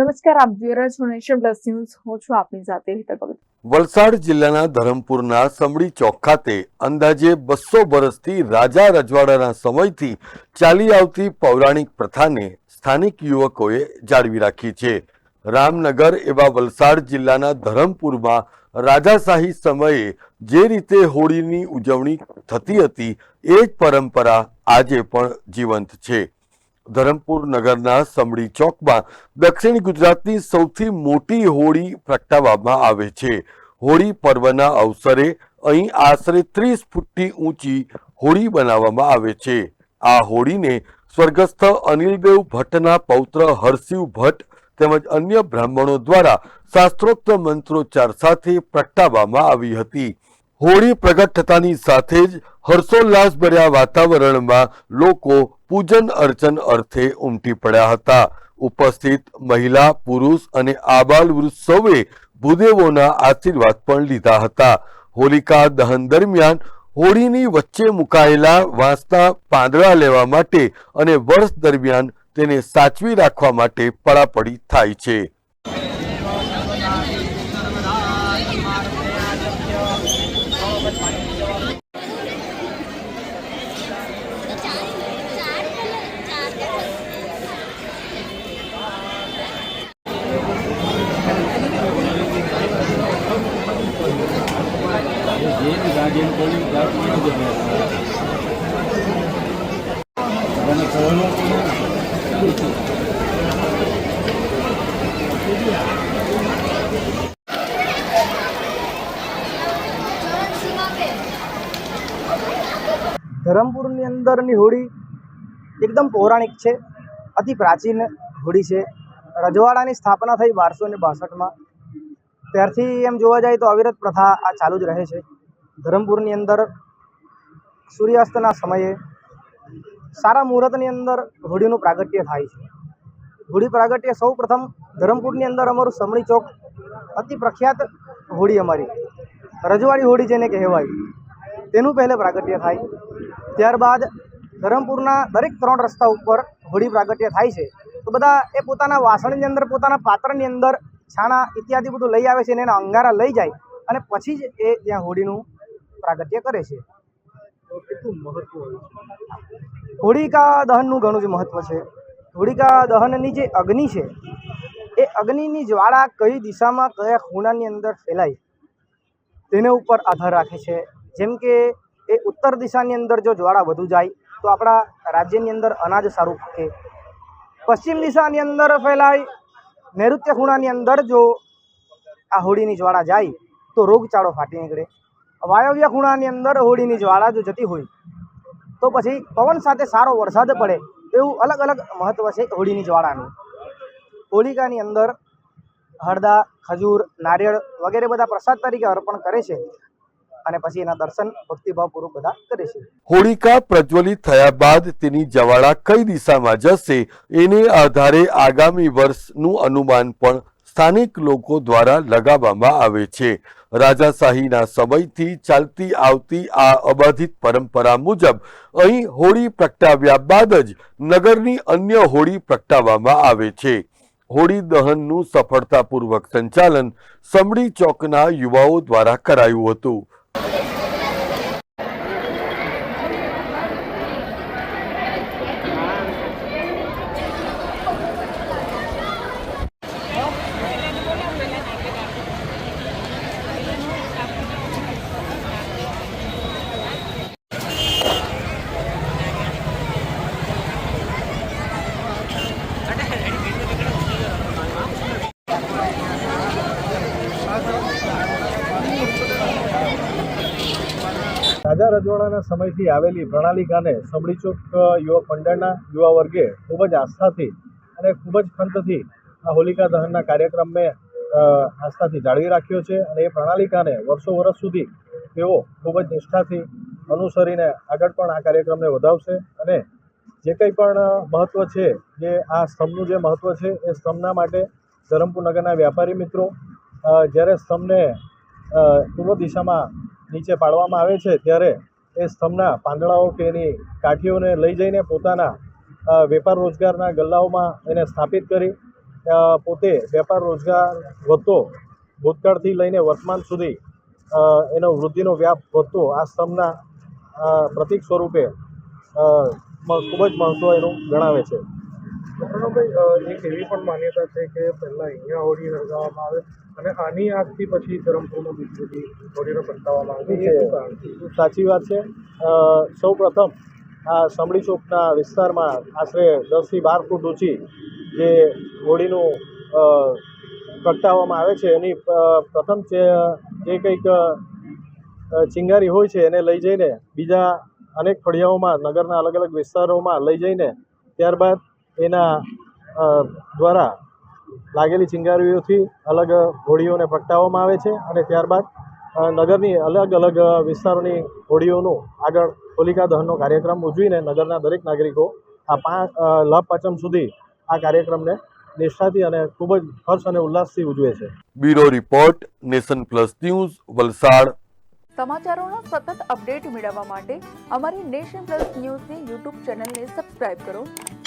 નમસ્કાર, આપ જોઈ છો નેશન પ્લસ ન્યૂઝ. હું છું આપની સાથે હિતલ ભગત. વલસાડ જિલ્લાના ધરમપુરના સમડી ચોક ખાતે અંદાજે બસો વર્ષથી રાજા રજવાડાના સમયથી ચાલી આવતી પૌરાણિક પ્રથાને સ્થાનિક યુવકોએ જાળવી રાખી છે. રામનગર એવા વલસાડ જિલ્લાના ધરમપુરમાં રાજાશાહી સમયે જે રીતે હોળીની ઉજવણી થતી હતી, એ જ પરંપરા આજે પણ જીવંત છે. ધરમપુર નગરના સમડી ચોકમાં દક્ષિણ ગુજરાતની સૌથી મોટી હોળી પ્રગટાવવામાં આવે છે. હોળી પર્વના અવસરે અહીં આશરે ત્રીસ ફૂટની ઊંચી હોળી બનાવવામાં આવે છે. આ હોળીને સ્વર્ગસ્થ અનિલદેવ ભટ્ટના પૌત્ર હરશિવ ભટ્ટ તેમજ અન્ય બ્રાહ્મણો દ્વારા શાસ્ત્રોક્ત મંત્રોચ્ચાર સાથે પ્રગટાવવામાં આવી હતી. હોળી પ્રગટ થતાની સાથે જ હર્ષોલ્લાસભર્યા વાતાવરણમાં લોકો પૂજન અર્ચન અર્થે ઉમટી પડ્યા હતા. ઉપસ્થિત મહિલા, પુરુષ અને આબાલ વૃદ્ધ સૌએ ભૂદેવોના આશીર્વાદ પણ લીધા હતા. હોલિકા દહન દરમિયાન હોળીની વચ્ચે મુકાયેલા વાંસના પાંદડા લેવા માટે અને વર્ષ દરમિયાન તેને સાચવી રાખવા માટે પડાપડી થાય છે. ધરમપુરની અંદરની હોળી એકદમ પૌરાણિક છે. અતિ પ્રાચીન હોળી છે. રજવાડાની સ્થાપના થઈ બારસો ને બાસઠમાં. ત્યારથી એમ જોવા જાય તો અવિરત પ્રથા આ ચાલુ જ રહે છે. ધરમપુરની અંદર સૂર્યાસ્તના સમયે સારા મુહૂર્તની અંદર હોળીનું પ્રાગટ્ય થાય છે. હોળી પ્રાગટ્ય સૌ પ્રથમ ધરમપુરની અંદર અમારું સમણી ચોક અતિ પ્રખ્યાત હોળી અમારી. રજવાડી હોળી જેને કહેવાય. તેનું પહેલે પ્રાગટ્ય થાય. ત્યારબાદ ધરમપુરના દરેક ત્રણ રસ્તા ઉપર હોળી પ્રાગટ્ય થાય છે. તો બધા એ પોતાના વાસણની અંદર, પોતાના પાત્રની અંદર છાણા ઇત્યાદિ બધું લઈ આવે છે અને એના અંગારા લઈ જાય અને પછી જ એ ત્યાં હોળીનું પ્રાગટ્ય કરે છે. હોળિકા દહનનું ઘણું જ મહત્વ છે. હોળિકા દહનની જે અગ્નિ છે, એ અગ્નિની જ્વાળા કઈ દિશામાં કયા ખૂણાની અંદર ફેલાય, તેને ઉપર આધાર રાખે છે. જેમ કે, એ ઉત્તર દિશાની અંદર જો જ્વાળા વધુ જાય, તો આપણા રાજ્યની અંદર અનાજ સારું પાકે પશ્ચિમ દિશાની અંદર ફેલાય, નૈઋત્ય ખૂણાની અંદર જો આ હોળીની જ્વાળા જાય, તો રોગચાળો ફાટી નીકળે. વાયવ્ય ખૂણાની અંદર હોળીની જ્વાળા જો જતી હોય, તો પછી પવન સાથે સારો વરસાદ પડે એવું અલગ અલગ મહત્વ છે હોળીની જ્વાળાનું. હોલિકાની અંદર હળદા ખજૂર, નારિયેળ વગેરે બધા પ્રસાદ તરીકે અર્પણ કરે છે અને પછી એના દર્શન ભક્તિભાવપૂર્વક બધા કરે છે. હોળિકા પ્રજ્વલિત થયા બાદ તેની જવાળા કઈ દિશામાં જશે, એને આધારે આગામી વર્ષનું અનુમાન પણ સ્થાનિક લોકો દ્વારા લગાવવામાં આવે છે. રાજાશાહીના સમયથી ચાલતી આવતી આ અબાધિત પરંપરા મુજબ અહીં હોળી પ્રગટાવ્યા બાદ જ નગરની અન્ય હોળી પ્રગટાવવામાં આવે છે. હોળી દહનનું સફળતાપૂર્વક સંચાલન સમડી ચોકના યુવાઓ દ્વારા કરાયું હતું. રાજા રજવાડાના સમયથી આવેલી પ્રણાલિકાને સમડી ચોક યુવક મંડળના યુવા વર્ગે ખૂબ જ આસ્થાથી અને ખૂબ જ ખંતથી આ હોલિકા દહનના કાર્યક્રમને આસ્થાથી જાળવી રાખ્યો છે અને એ પ્રણાલિકાને વર્ષો વર્ષ સુધી તેઓ ખૂબ જ નિષ્ઠાથી અનુસરીને આગળ પણ આ કાર્યક્રમને વધાવશે અને જે કંઈ પણ મહત્ત્વ છે, જે આ સ્તંભનું જે મહત્ત્વ છે એ સ્તંભના માટે ધરમપુર નગરના વ્યાપારી મિત્રો જ્યારે સ્તંભને પૂર્વ દિશામાં નીચે પાડવામાં આવે છે ત્યારે એ સ્તંભના પાંદડાઓ કે એની કાઠીઓને લઈ જઈને પોતાના વેપાર રોજગારના ગલ્લાઓમાં એને સ્થાપિત કરી પોતે વેપાર રોજગાર વધતો, ભૂતકાળથી લઈને વર્તમાન સુધી એનો વૃદ્ધિનો વ્યાપ વધતો આ સ્તંભના પ્રતિક સ્વરૂપે ખૂબ જ મહત્ત્વ એનું ગણાવે છે. પ્રણવભાઈ એક એવી પણ માન્યતા છે કે પહેલાં અહીંયા હોળી સળગાવવામાં આવે? અને આની આગથી પછી ધરમપુરનો બધી હોળીનો પ્રગટાવવામાં આવે છે. સાચી વાત છે. સૌ પ્રથમ આ સમડી ચોકના વિસ્તારમાં આશરે દસથી બાર ફૂટ ઊંચી જે હોળીનું અ, પ્રગટાવવામાં આવે છે. એની પ્રથમ જે કંઈક ચિંગારી હોય છે એને લઈ જઈને બીજા અનેક ફળિયાઓમાં નગરના અલગ અલગ વિસ્તારોમાં લઈ જઈને ત્યારબાદ એના દ્વારા લાગેલી ચિંગારીઓથી અલગ હોળીઓને પ્રગટાવવામાં આવે છે અને ત્યારબાદ નગરની અલગ અલગ વિસ્તારોની હોળીઓનું આગળ હોલિકા દહનનો કાર્યક્રમ ઉજવીને નગરના દરેક નાગરિકો આ પાંચ લાભ પાંચમ સુધી આ કાર્યક્રમને નિષ્ઠાથી અને ખૂબ જ હર્ષ અને ઉલ્લાસથી ઉજવે છે. Bureau report Nation Plus News Valsad. સમાચારોના સતત અપડેટ મેળવવા માટે અમારી નેશન પ્લસ ન્યૂઝની યુટ્યુબ ચેનલને સબસ્ક્રાઇબ કરો.